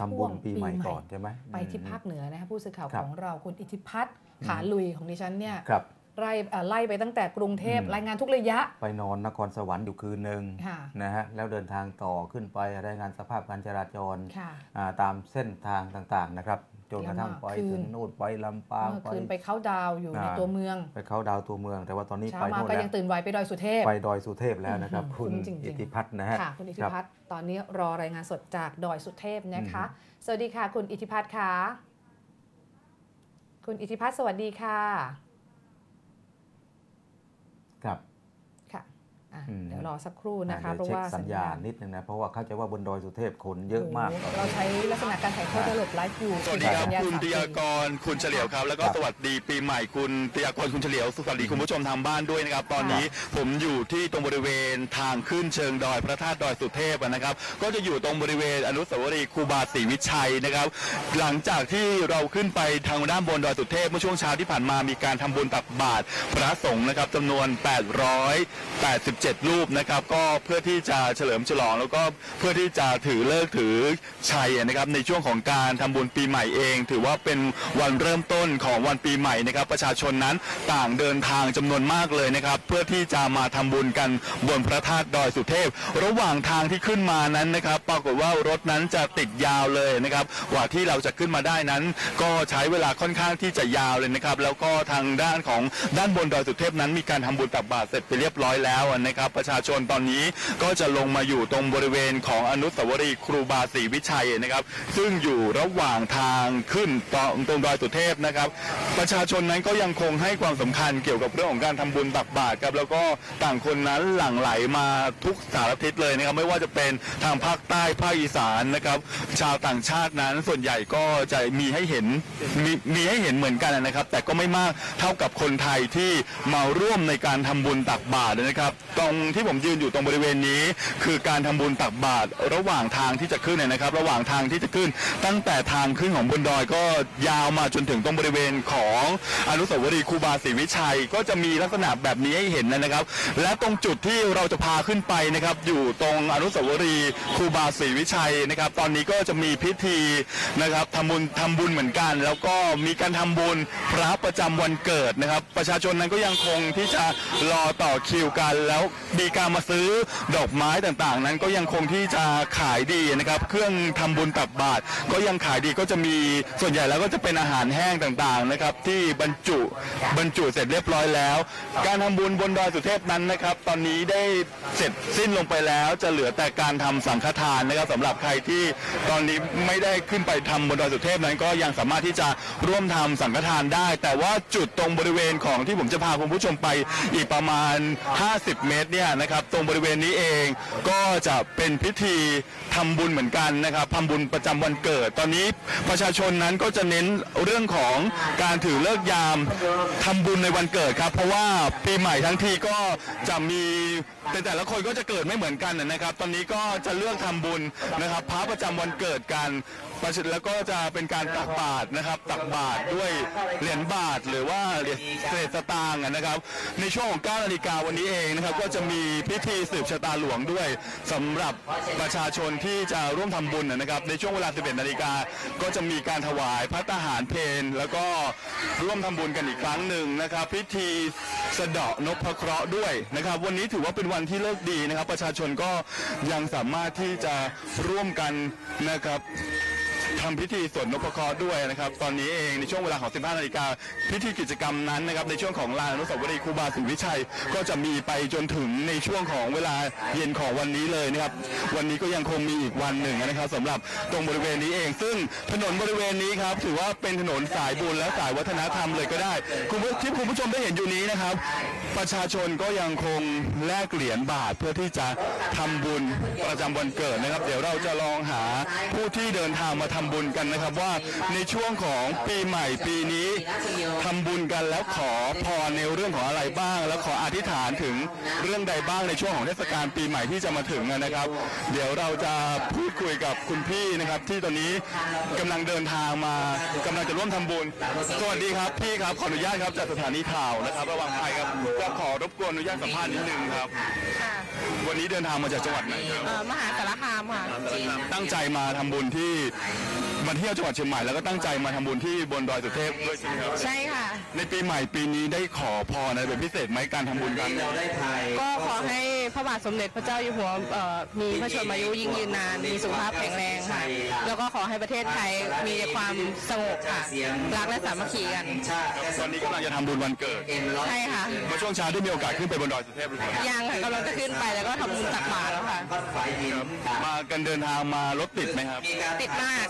ทำบุญปีใหม่ก่อนใช่ไหมไปที่ภาคเหนือนะคะผู้สื่อข่าวครับของเราคุณอิทธิพัฒน์ขาลุยของดิฉันเนี่ยครับไล่เอ่อไล่ไปตั้งแต่กรุงเทพอืมรายงานทุกระยะ ไปนอนนครสวรรค์อยู่คืนหนึ่งค่ะนะฮะแล้วเดินทางต่อขึ้นไปรายงานสภาพการจราจรค่ะอ่าตามเส้นทางต่างๆนะครับ จนกระทั่งไปแล้วเมื่อคืนถึงนู่นไปลำปาง เมื่อไปคืนไปเข้าดาวน์อยู่ในอ่า ตัวเมืองไปเขาดาวตัวเมือง แต่ว่าตอนนี้เช้าไปมาโน่นก็แล้ยังวตื่นไวไปดอยสุเทพ ไปดอยสุเทพแล้วนะครับ อื้อหือคุณคุ้มจริงๆ อิทธิพัฒน์นะฮะ ค่ะ คุณอิทธิรับพัฒน์ตอนนี้รอรายงานสดจากดอยสุเทพนะคะอืมสวัสดีค่ะ คุณอิทธิพัฒน์ค่ะคุณอิทธิพัฒน์สวัสดีค่ะ ครับค่ะอะอืม เดี๋ยวรอสักครู่นะคะอ่าเพราะเดี๋ยวว่าเช็คสัญญาณนิดนึงนะเพราะว่าเข้าใจว่าบนดอยสุเทพคนเยอะมากโโหเราใช้ลักษณะการถ่ายทอดระบบไลฟ์อยู่สวัสดีครับสัญญาณคุณสามติปียากรคุณเฉลียวครับ แล้วก็ครับสวัสดีปีใหม่คุณติยากรคุณเฉลียวสวัสดีคุณผู้ชมทางบ้านด้วยนะครับ ตอนนี้ผมอยู่ที่ตรงบริเวณทางขึ้นเชิงดอยพระธาตุดอยสุเทพนะครับ ก็จะอยู่ตรงบริเวณอนุสาวรีย์ครูบาศรีวิชัยนะครับ หลังจากที่เราขึ้นไปทางด้านบนดอยสุเทพเมื่อช่วงเช้าที่ผ่านมามีการทำบุญตักบาตรพระสงฆ์นะครับจำนวน 887รูปนะครับ ก็เพื่อที่จะเฉลิมฉลอง แล้วก็เพื่อที่จะถือเลิกถือชัยนะครับในช่วงของการทำบุญปีใหม่เอง ถือว่าเป็นวันเริ่มต้นของวันปีใหม่นะครับ ประชาชนนั้นต่างเดินทางจำนวนมากเลยนะครับ เพื่อที่จะมาทำบุญกันบนพระธาตุดอยสุเทพ ระหว่างทางที่ขึ้นมานั้นนะครับ ปรากฏว่ารถนั้นจะติดยาวเลยนะครับกว่าที่เราจะขึ้นมาได้นั้น ก็ใช้เวลาค่อนข้างที่จะยาวเลยนะครับ แล้วก็ทางด้านของด้านบนดอยสุเทพนั้นมีการทำบุญตักบาตรเสร็จไปเรียบร้อยแล้วนะครับ ประชาชนตอนนี้ก็จะลงมาอยู่ตรงบริเวณของอนุสาวรีย์ครูบาศรีวิชัยนะครับ ซึ่งอยู่ระหว่างทางขึ้นตรงตรงดอยสุเทพนะครับ ประชาชนนั้นก็ยังคงให้ความสำคัญเกี่ยวกับเรื่องของการทำบุญตักบาตรครับแล้วก็ต่างคนนั้นหลั่งไหลมาทุกสารทิศเลยนะครับ ไม่ว่าจะเป็นทางภาคใต้ภาคอีสานนะครับ ชาวต่างชาตินั้นส่วนใหญ่ก็จะมีให้เห็นมีมีให้เห็นเหมือนกันนะครับ แต่ก็ไม่มากเท่ากับคนไทยที่มาร่วมในการทำบุญตักบาตรนะครับตรงที่ผมยืนอยู่ตรงบริเวณนี้ คือการทำบุญตักบาตรระหว่างทางที่จะขึ้นเนี่ยนะครับ ระหว่างทางที่จะขึ้น ตั้งแต่ทางขึ้นของบนดอยก็ยาวมาจนถึงตรงบริเวณของอนุสาวรีย์ครูบาศรีวิชัย ก็จะมีลักษณะแบบนี้ให้เห็นนะครับ และตรงจุดที่เราจะพาขึ้นไปนะครับ อยู่ตรงอนุสาวรีย์ครูบาศรีวิชัยนะครับ ตอนนี้ก็จะมีพิธีนะครับทำบุญทำบุญเหมือนกัน แล้วก็มีการทำบุญพระประจำวันเกิดนะครับ ประชาชนนั้นก็ยังคงที่จะรอต่อคิวกันแล้วมีการมาซื้อดอกไม้ต่างๆ นั้นก็ยังคงที่จะขายดีนะครับ เครื่องทำบุญตักบาตรก็ยังขายดีก็จะมีส่วนใหญ่แล้วก็จะเป็นอาหารแห้งต่างๆนะครับ ที่บรรจุบรรจุเสร็จเรียบร้อยแล้ว การทำบุญบนดอยสุเทพนั้นนะครับ ตอนนี้ได้เสร็จสิ้นลงไปแล้วจะเหลือแต่การทำสังฆทานนะครับสำหรับใครที่ตอนนี้ไม่ได้ขึ้นไปทำบนดอยสุเทพนั้นก็ยังสามารถที่จะร่วมทำสังฆทานได้ แต่ว่าจุดตรงบริเวณของที่ผมจะพาคุณผู้ชมไปอีกประมาณ 50 เมตรเนี่ยนะครับตรงบริเวณนี้เองก็จะเป็นพิธีทำบุญเหมือนกันนะครับทำบุญประจำวันเกิด ตอนนี้ประชาชนนั้นก็จะเน้นเรื่องของการถือเลิกยามทำบุญในวันเกิดครับ เพราะว่าปีใหม่ทั้งทีก็จะมีแต่แต่ละคนก็จะเกิดไม่เหมือนกันนะครับ ตอนนี้ก็จะเลือกทำบุญนะครับพระประจำวันเกิดกันประชาแล้วก็จะเป็นการตักบาตรนะครับ ตักบาตรด้วยเหรียญบาทหรือว่าเหรียญเศษสตางค์นะครับ ในช่วงของ9นาฬิกาวันนี้เองนะครับ ก็จะมีพิธีสืบชะตาหลวงด้วยสำหรับประชาชนที่จะร่วมทำบุญนะครับ ในช่วงเวลา 11 นาฬิกาก็จะมีการถวายพระทหารเพลแล้วก็ร่วมทำบุญกันอีกครั้งหนึ่งนะครับ พิธีสะเดาะนพเคราะห์ด้วยนะครับ วันนี้ถือว่าเป็นวันที่เลิกดีนะครับ ประชาชนก็ยังสามารถที่จะร่วมกันนะครับ ทำพิธีสวดนพเคราะห์ด้วยนะครับ ตอนนี้เองในช่วงเวลาของ 15 นาฬิกาพิธีกิจกรรมนั้นนะครับในช่วงของลานอนุสาวรีย์ครูบาศรีวิชัย ก็จะมีไปจนถึงในช่วงของเวลาเย็นของวันนี้เลยนะครับ วันนี้ก็ยังคงมีอีกวันหนึ่งนะครับสำหรับตรงบริเวณนี้เอง ซึ่งถนนบริเวณนี้ครับถือว่าเป็นถนนสายบุญและสายวัฒนธรรมเลยก็ได้คุณผู้ที่คุณผู้ชมได้เห็นอยู่นี้นะครับ ประชาชนก็ยังคงแลกเหรียญบาทเพื่อที่จะทำบุญประจำวันเกิดนะครับ เดี๋ยวเราจะลองหาผู้ที่เดินทางมาทำบุญกันนะครับว่าในช่วงของปีใหม่ปีนี้ทำบุญกันแล้วขอพรในเรื่องของอะไรบ้าง แล้วขออธิษฐานถึงเรื่องใดบ้างในช่วงของเทศกาลปีใหม่ที่จะมาถึงนะครับ เดี๋ยวเราจะพูดคุยกับคุณพี่นะครับ ที่ตอนนี้กำลังเดินทางมากำลังจะร่วมทำบุญสวัสดีครับพี่ครับขออนุญาตครับจากสถานีข่าวนะครับ ระหว่างภัยครับจะขอรบกวนอนุญาตสัมภาษณ์นิดนึงครับ ค่ะวันนี้เดินทางมาจากจังหวัดไหนครับ เอ่อมหาสารคาม ค่ะตั้งใจมาทำบุญที่มาเที่ยวจังหวัดเชียงใหม่แล้วก็ตั้งใจมาทำบุญที่บนดอยสุเทพด้วยใช่ไหมครับใช่ค่ะ ในปีใหม่ปีนี้ได้ขอพรอะไรเป็นพิเศษไหมการทำบุญกันก็ขอให้ พระบาทสมเด็จพระเจ้าอยู่หัวเอ่อมีพระชนมายุยิ่งยืนนาน มีสุขภาพแข็งแรงค่ะ แล้วก็ขอให้ประเทศไทยมีแต่ความสงบค่ะ รักและสามัคคีกันตอนนี้กำลังจะทำบุญวันเกิด ใช่ค่ะ เมื่อช่วงเช้าได้มีโอกาสขึ้นไปบนดอยสุเทพหรือเปล่ายังค่ะกำลังจะขึ้นไปแล้วก็ทำบุญตักบาตรแล้วค่ะ มากันเดินทางมารถติดไหมครับ ติดมาก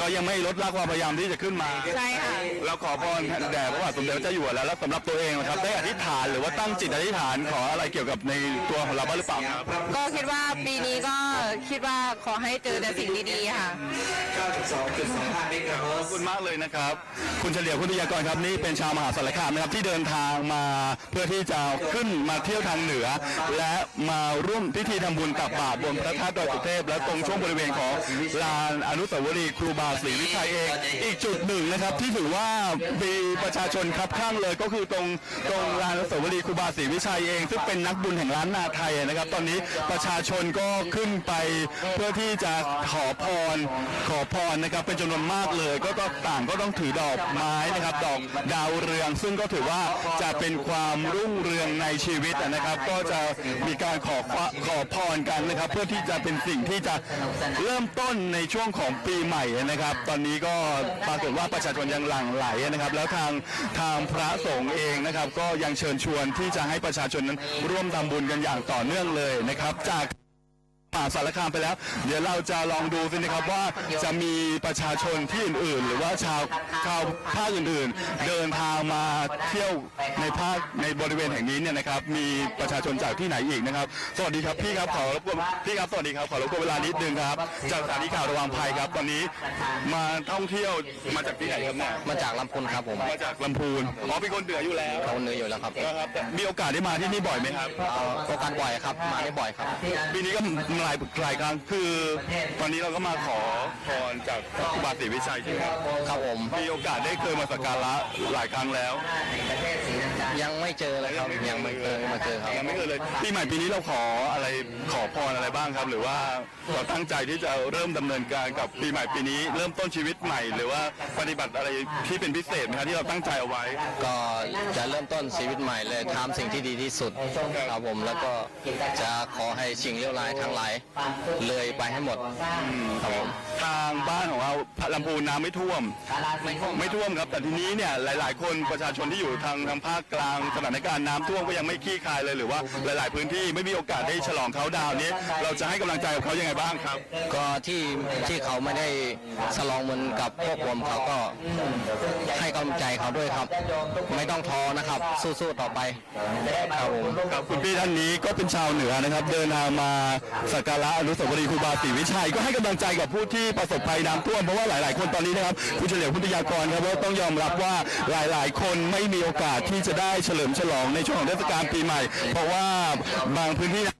ก็ยังไม่ลดละความพยายามที่จะขึ้นมาใช่ค่ะแล้วขอพรแด่พระบาทสมเด็จพระเจ้าอยู่หัวแล้วแล้วสำหรับตัวเองนะครับได้อธิษฐานหรือว่าตั้งจิตอธิษฐานขออะไรเกี่ยวกับในตัวของเราบ้างหรือเปล่าครับก็คิดว่าปีนี้ก็คิดว่าขอให้เจอแต่สิ่งดีๆค่ะขอบคุณมากเลยนะครับ คุณเฉลียวคุณวิทยากรครับนี่เป็นชาวมหาสารคามนะครับที่เดินทางมาเพื่อที่จะขึ้นมาเที่ยวทางเหนือ และมาร่วมพิธีทำบุญตักบาตรบนพระธาตุดอยสุเทพและตรงช่วงบริเวณของลานอนุสาวรีย์ครูบาศรีวิชัยเอง อีกจุดหนึ่งนะครับที่ถือว่ามีประชาชนครับข้างเลยก็คือตรงตรงลานอนุสาวรีย์ครูบาศรีวิชัยเอง ซึ่งเป็นนักบุญแห่งล้านนาไทยนะครับ ตอนนี้ประชาชนก็ขึ้นไปเพื่อที่จะขอพรขอพรนะครับ เป็นจำนวนมากเลย ก็ก็ต่างก็ต้องถือดอกไม้นะครับดอกดาวเรือง ซึ่งก็ถือว่าจะเป็นความรุ่งเรืองในชีวิตนะครับ ก็จะมีการขอขอพรกันนะครับ เพื่อที่จะเป็นสิ่งที่จะเริ่มต้นในช่วงของปีใหม่นะครับ ตอนนี้ก็ปรากฏว่าประชาชนยังหลั่งไหลนะครับ แล้วทางทางพระสงฆ์เองนะครับ ก็ยังเชิญชวนที่จะให้ประชาชนนั้นร่วมทำบุญกันอย่างต่อเนื่องเลยนะครับ จาก มหาสารคามไปแล้ว เดี๋ยวเราจะลองดูสินะครับว่าจะมีประชาชนที่อื่นๆ หรือว่าชาวชาวภาคอื่นๆ เดินทางมาเที่ยวในภาคในบริเวณแห่งนี้เนี่ยนะครับ มีประชาชนจากที่ไหนอีกนะครับ สวัสดีครับพี่ครับขอรบกวนพี่ครับสวัสดีครับขอรบกวนเวลานิดนึงครับ จากสถานีข่าวระวังภัยครับตอนนี้มาท่องเที่ยวมาจากที่ไหนครับเนี่ยมาจากลำพูนครับผมมาจากลำพูนอ๋อเป็นคนเหนืออยู่แล้วเขาเนื้ออยู่แล้วครับนะครับแต่มีโอกาสได้มาที่นี่บ่อยไหมครับเอาโอกาสบ่อยครับมาได้บ่อยครับปีนี้ก็หลายหลายครั้งคือตอนนี้เราก็มาขอพรจากพระครูบาศรีวิชัยใช่ไหมครับครับผมมีโอกาสได้เคยมาสักการะหลายครั้งแล้ว ยังไม่เจอเลยครับยังไม่เคยมาเจอครับยังไม่เคยเลยปีใหม่ปีนี้เราขออะไรขอพรอะไรบ้างครับ หรือว่าเราตั้งใจที่จะเริ่มดำเนินการกับปีใหม่ปีนี้ เริ่มต้นชีวิตใหม่ หรือว่าปฏิบัติอะไรที่เป็นพิเศษไหมครับที่เราตั้งใจเอาไว้ ก็จะเริ่มต้นชีวิตใหม่เลยทำสิ่งที่ดีที่สุดครับผมแล้วก็จะขอให้สิ่งเลวร้ายทั้งหลายเลยไปให้หมดครับผมทางบ้านของเราลำพูนน้ำไม่ท่วม ไม่ท่วมครับ แต่ทีนี้เนี่ยหลาย ๆ คนประชาชนที่อยู่ทางทางภาคกลางสถานการณ์น้ำท่วมก็ยังไม่คลี่คลายเลยหรือว่าหลาย ๆ พื้นที่ไม่มีโอกาสได้ฉลองเขาดาวน์นี้ เราจะให้กำลังใจกับเขายังไงบ้างครับ ก็ที่ที่เขาไม่ได้สลองเหมือนกับพวกผมเขาก็ให้กำลังใจเขาด้วยครับ ไม่ต้องท้อนะครับ สู้ๆต่อไปครับผมครับคุณพี่ท่านนี้ก็เป็นชาวเหนือนะครับ เดินทางมาสักการะอนุสาวรีย์ครูบาศรีวิชัยก็ให้กำลังใจกับผู้ที่ประสบภัยน้ำท่วมเพราะว่าหลาย ๆ คนตอนนี้นะครับคุณเฉลียวพุทธยากรครับว่าต้องยอมรับว่าหลาย ๆ คนไม่มีโอกาสที่จะได้เฉลิมฉลองในช่วงเทศกาลปีใหม่ เพราะว่าบางพื้นที่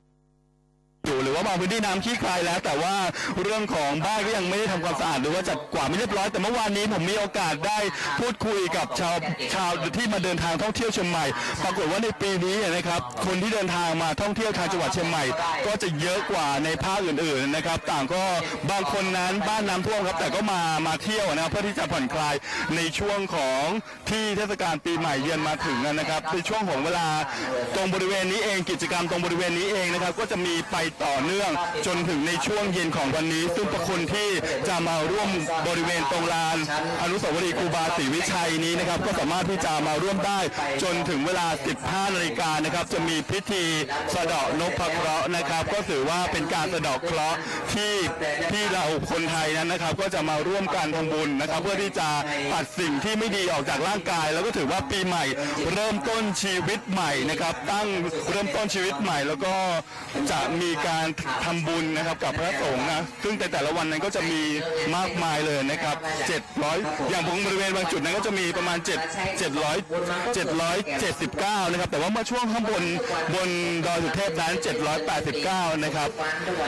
ว่าบางพื้นที่น้ำขี้คลายแล้ว แต่ว่าเรื่องของบ้านก็ยังไม่ได้ทำความสะอาดหรือว่าจัดกวาดไม่เรียบร้อยแต่เมื่อวานนี้ผมมีโอกาสได้พูดคุยกับชาวชาวที่มาเดินทางท่องเที่ยวเชียงใหม่ ปรากฏว่าในปีนี้เนี่ยนะครับ คนที่เดินทางมาท่องเที่ยวทางจังหวัดเชียงใหม่ ก็จะเยอะกว่าในภาคอื่นๆนะครับ ต่างก็บางคนนั้นบ้านน้ำท่วมครับ แต่ก็มามาเที่ยวนะครับเพื่อที่จะผ่อนคลายในช่วงของที่เทศกาลปีใหม่เยือนมาถึงนะครับในช่วงของเวลาตรงบริเวณนี้เองกิจกรรมตรงบริเวณนี้เองนะครับ ก็จะมีไปต่อเนื่องจนถึงในช่วงเย็นของวันนี้ ซึ่งประคุณที่จะมาร่วมบริเวณตรงลาน อนุสาวรีย์ครูบาศรีวิชัยนี้นะครับ ก็สามารถที่จะมาร่วมได้จนถึงเวลา 15นาฬิกานะครับ จะมีพิธีสะเดาะนพเคราะห์นะครับ ก็ถือว่าเป็นการสะเดาะเคราะห์ที่ที่เราคนไทยนั้นนะครับ ก็จะมาร่วมกันทำบุญนะครับ เพื่อที่จะปัดสิ่งที่ไม่ดีออกจากร่างกาย แล้วก็ถือว่าปีใหม่เริ่มต้นชีวิตใหม่นะครับ ตั้งเริ่มต้นชีวิตใหม่แล้วก็จะมีการทำบุญนะครับกับพระสงฆ์นะซึ่งแต่แต่ละวันนั้นก็จะมีมากมายเลยนะครับ700 อย่างผมบริเวณบางจุดนั้นก็จะมีประมาณ 7 700 779 นะครับ แต่ว่าเมื่อช่วงข้างบนบนดอยสุเทพนั้น 789 นะครับ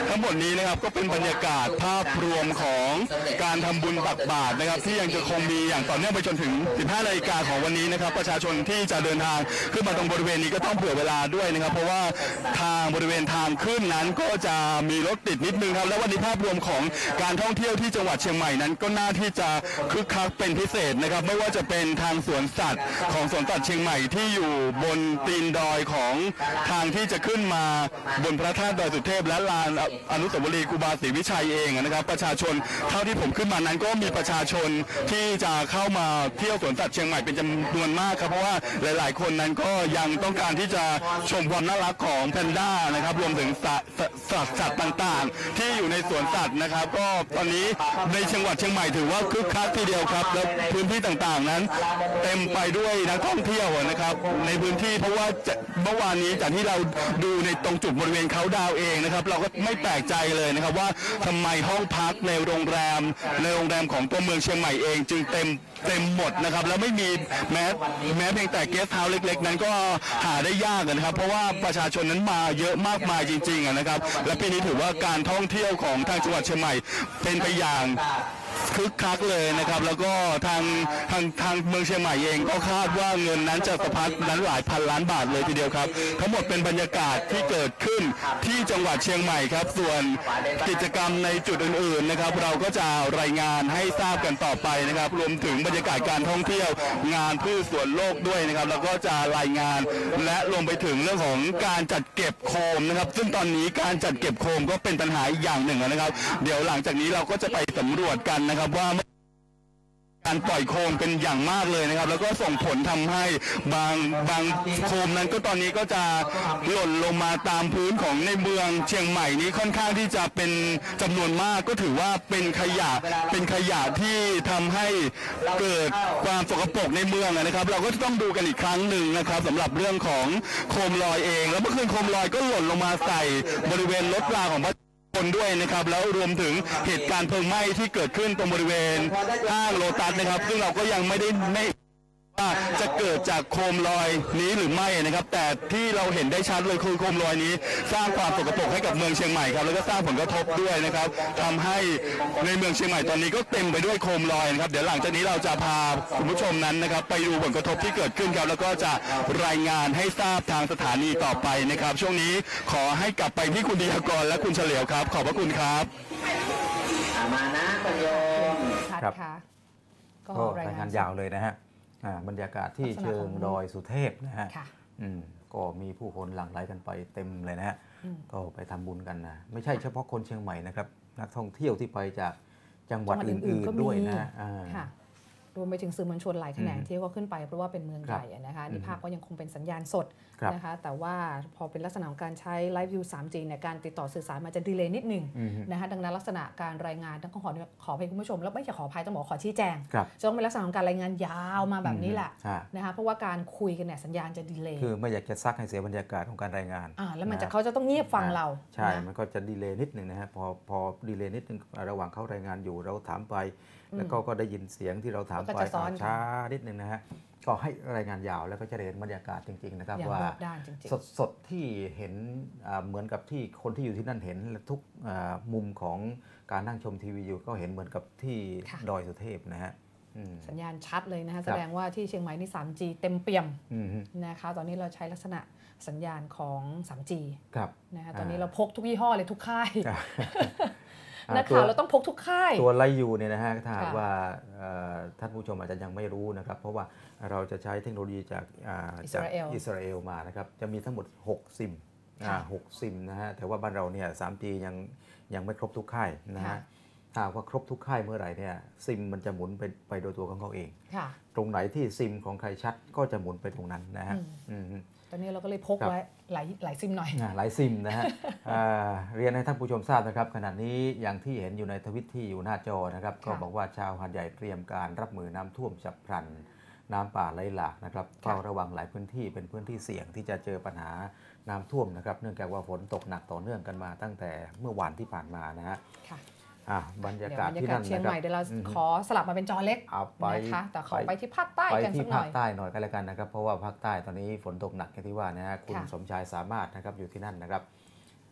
ทั้งหมดนี้นะครับก็เป็นบรรยากาศภาพรวมของการทำบุญตักบาตรนะครับ ที่ยังจะคงมีอย่างต่อเนื่องไปจนถึง 15 นาฬิกาของวันนี้นะครับ ประชาชนที่จะเดินทางขึ้นมาตรงบริเวณนี้ก็ต้องเผื่อเวลาด้วยนะครับ เพราะว่าทางบริเวณทางขึ้นนั้นก็จะมีรถติดนิดนึงครับแล้ววันนี้ภาพรวมของการท่องเที่ยวที่จังหวัดเชียงใหม่นั้น ก็น่าที่จะคึกคักเป็นพิเศษนะครับ ไม่ว่าจะเป็นทางสวนสัตว์ของสวนสัตว์เชียงใหม่ที่อยู่บนตีนดอยของทางที่จะขึ้นมาบนพระธาตุดอยสุเทพ และลานอนุสาวรีย์ครูบาศรีวิชัยเองนะครับ ประชาชนเท่าที่ผมขึ้นมานั้นก็มีประชาชนที่จะเข้ามาเที่ยวสวนสัตว์เชียงใหม่เป็นจำนวนมากครับเพราะว่าหลาย ๆ คนนั้นก็ยังต้องการที่จะชมความน่ารักของแพนด้านะครับรวมถึงสัตว์สัตว์ต่างๆ ที่อยู่ในสวนสัตว์นะครับ ก็ตอนนี้ในจังหวัดเชียงใหม่ถือว่าคึกคักทีเดียวครับ แล้วพื้นที่ต่างๆนั้น เต็มไปด้วยนักท่องเที่ยวนะครับ ในพื้นที่เพราะว่าเมื่อวานนี้จากที่เราดูในตรงจุดบริเวณเขาดาวเองนะครับ เราก็ไม่แปลกใจเลยนะครับว่าทำไมห้องพักในโรงแรม ในโรงแรมของตัวเมืองเชียงใหม่เอง จึงเต็มเต็มหมดนะครับ แล้วไม่มีแม้แม้เพียงแต่เกสต์เฮาส์เล็ก ๆ นั้นก็หาได้ยากนะครับ เพราะว่าประชาชนนั้นมาเยอะมากมายจริงๆนะครับและปีนี้ถือว่าการท่องเที่ยวของทางจังหวัดเชียงใหม่เป็นไปอย่าง คึกคักเลยนะครับ แล้วก็ทางทางทางเมืองเชียงใหม่เองก็คาดว่าเงินนั้นจะสะพัดนั้นหลายพันล้านบาทเลยทีเดียวครับ ทั้งหมดเป็นบรรยากาศที่เกิดขึ้นที่จังหวัดเชียงใหม่ครับ ส่วนกิจกรรมในจุดอื่นๆนะครับ เราก็จะรายงานให้ทราบกันต่อไปนะครับ รวมถึงบรรยากาศการท่องเที่ยว งานพืชสวนโลกด้วยนะครับ แล้วก็จะรายงานและรวมไปถึงเรื่องของการจัดเก็บโคมนะครับ ซึ่งตอนนี้การจัดเก็บโคมก็เป็นปัญหาอีกอย่างหนึ่งนะครับ เดี๋ยวหลังจากนี้เราก็จะไปสำรวจกันนะครับครับว่าการปล่อยโคมเป็นอย่างมากเลยนะครับ แล้วก็ส่งผลทำให้บางบางโคมนั้นก็ตอนนี้ก็จะหล่นลงมาตามพื้นของในเมืองเชียงใหม่นี้ค่อนข้างที่จะเป็นจำนวนมากก็ถือว่าเป็นขยะเป็นขยะที่ทำให้เกิดความสกปรกในเมืองนะครับ เราก็จะต้องดูกันอีกครั้งหนึ่งนะครับสำหรับเรื่องของโคมลอยเอง แล้วเมื่อคืนโคมลอยก็หล่นลงมาใส่บริเวณรถรางของพระ คนด้วยนะครับ แล้วรวมถึงเหตุการณ์เพลิงไหม้ที่เกิดขึ้นตรงบริเวณห้างโลตัสนะครับ ซึ่งเราก็ยังไม่ได้ไม่ ว่าจะเกิดจากโคมลอยนี้หรือไม่นะครับ แต่ที่เราเห็นได้ชัดเลยคือโคมลอยนี้ สร้างความสกปรกให้กับเมืองเชียงใหม่ครับแล้วก็สร้างผลกระทบด้วยนะครับทำให้ในเมืองเชียงใหม่ตอนนี้ก็เต็มไปด้วยโคมลอยนะครับเดี๋ยวหลังจากนี้เราจะพาคุณผู้ชมนั้นนะครับ ไปดูผลกระทบที่เกิดขึ้นครับแล้วก็จะรายงานให้ทราบทางสถานีต่อไปนะครับ ช่วงนี้ขอให้กลับไปที่คุณดียากรและคุณเฉลียวครับ ขอบพระคุณครับมานะคุณโยมชัดครับค่ะก็ก็รายงางรายานนยาวเลยนะฮะอ่า บรรยากาศที่ลักษณะเชิงของดอยสุเทพนะฮะค่ะอืมก็มีผู้คนหลั่งไหลกันไปเต็มเลยนะฮะอืมก็ไปทำบุญกันนะไม่ใช่เฉพาะคนเชียงใหม่นะครับ นักท่องเที่ยวที่ไปจากจังหวัดจังหวัดอื่นก็ๆมีด้วยนะอ่าค่ะ รวมไปถึงสื่อมวลชนหลายแขนงอืมที่ก็ขึ้นไปเพราะว่าเป็นเมืองครัใหบญ่อะนะคะอืมนี่ภาพก็ยังคงเป็นสัญญาณสดครับนะคะแต่ว่าพอเป็นลักษณะของการใช้ไลฟ์วิว 3G เนี่ยการติดต่อสื่อสารมันจะดีเลย์นิดหนึงอืมนะคะดังนั้นลักษณะการรายงานต้องขอขออภัยคุณผู้ชม แล้วไม่ใช่ขออภัยต้องบอกขอชี้แจงครับจะต้องเป็นลักษณะของการรายงานยาวมาแบบนี้แหละใช่นะคะเพราะว่าการคุยกันเนี่ยสัญญาณจะดีเลย์คือไม่อยากจะซักให้เสียบรรยากาศของการรายงานอ่าแล้วมันจะนะเขาจะต้องเงียบฟังเราใช่นะมันก็จะดีเลย์นิดหนึ่งนะฮะพอพอดีเลย์นิดหนึ่งระหว่างเขารายงานอยู่เราถามไปแล้วก็ก็ได้ยินเสียงที่เราถามก็ไปจะซ้อนกันช้านิดหนึ่งนะฮะก็ให้รายงานยาวแล้วก็จะได้เห็นบรรยากาศจริง ๆ นะครับอย่างว่ารอบด้านจริงสดสดที่เห็นอ่าเหมือนกับที่คนที่อยู่ที่นั่นเห็นและทุกอ่ามุมของการนั่งชมทีวีอยู่ก็เห็นเหมือนกับที่ค่ะดอยสุเทพนะฮะอืมๆสัญญาณชัดเลยนะคะคแสรับดงว่าที่เชียงใหม่นี่ 3G เต็มเปี่ยมอืมฮึนะคะ ตอนนี้เราใช้ลักษณะสัญญาณของ 3G ครับนะคะอ่าตอนนี้เราพกทุกยี่ห้อเลยทุกค่ายครับ นักข่าวเราต้องพกทุกค่าย ตัวไลยูเนี่ยนะฮะถ้าหากค่ะว่าเอ่อท่านผู้ชมอาจจะยังไม่รู้นะครับ เพราะว่าเราจะใช้เทคโนโลยีจากอ่าอิสจากราเอลอิสราเอลมานะครับ จะมีทั้งหมด 6 ซิมอ่าค่ะหกซิมนะฮะแต่ว่าบ้านเราเนี่ย 3G ยังยังไม่ครบทุกค่ายนะค่ะฮะถ้าหากว่าครบทุกค่ายเมื่อไหร่เนี่ยซิมมันจะหมุนไปไปโดยตัวของเขาเองค่ะตรงไหนที่ซิมของใครชัดก็จะหมุนไปตรงนั้นนะฮะอืมอืม ตอนนี้เราก็เลยพกครับไว้หลายหลายซิมหน่อยอ่าหลายซิมนะฮะอ่าเรียนให้ท่านผู้ชมทราบนะครับขณะนี้อย่างที่เห็นอยู่ในทวิตที่อยู่หน้าจอนะครับ ก็บอกว่าชาวหาดใหญ่เตรียมการรับมือน้ำท่วมฉับพลัน น้ำป่าไหลหลากนะครับเฝ้าระวังหลายพื้นที่เป็นพื้นที่เสี่ยงที่จะเจอปัญหาน้ำท่วมนะครับ เนื่องจากว่าฝนตกหนักต่อเนื่องกันมาตั้งแต่เมื่อวานที่ผ่านมานะฮะค่ะ อะบรรยากาศเดี๋ยวบรรที่ยากานั่ศนเชียงนะคใหรับม่เดี๋ยวเราอืมขอสลับมาเป็นจอเล็กเอาไปนะคะแต่ขอไปที่ภาคใต้ไปกันที่สักหน่ภาอคยใต้หน่อยก็แล้วกันนะครับ เพราะว่าภาคใต้ตอนนี้ฝนตกหนักอย่างที่ว่านะฮะคุณค่ะสมชายสามารถนะครับอยู่ที่นั่นนะครับ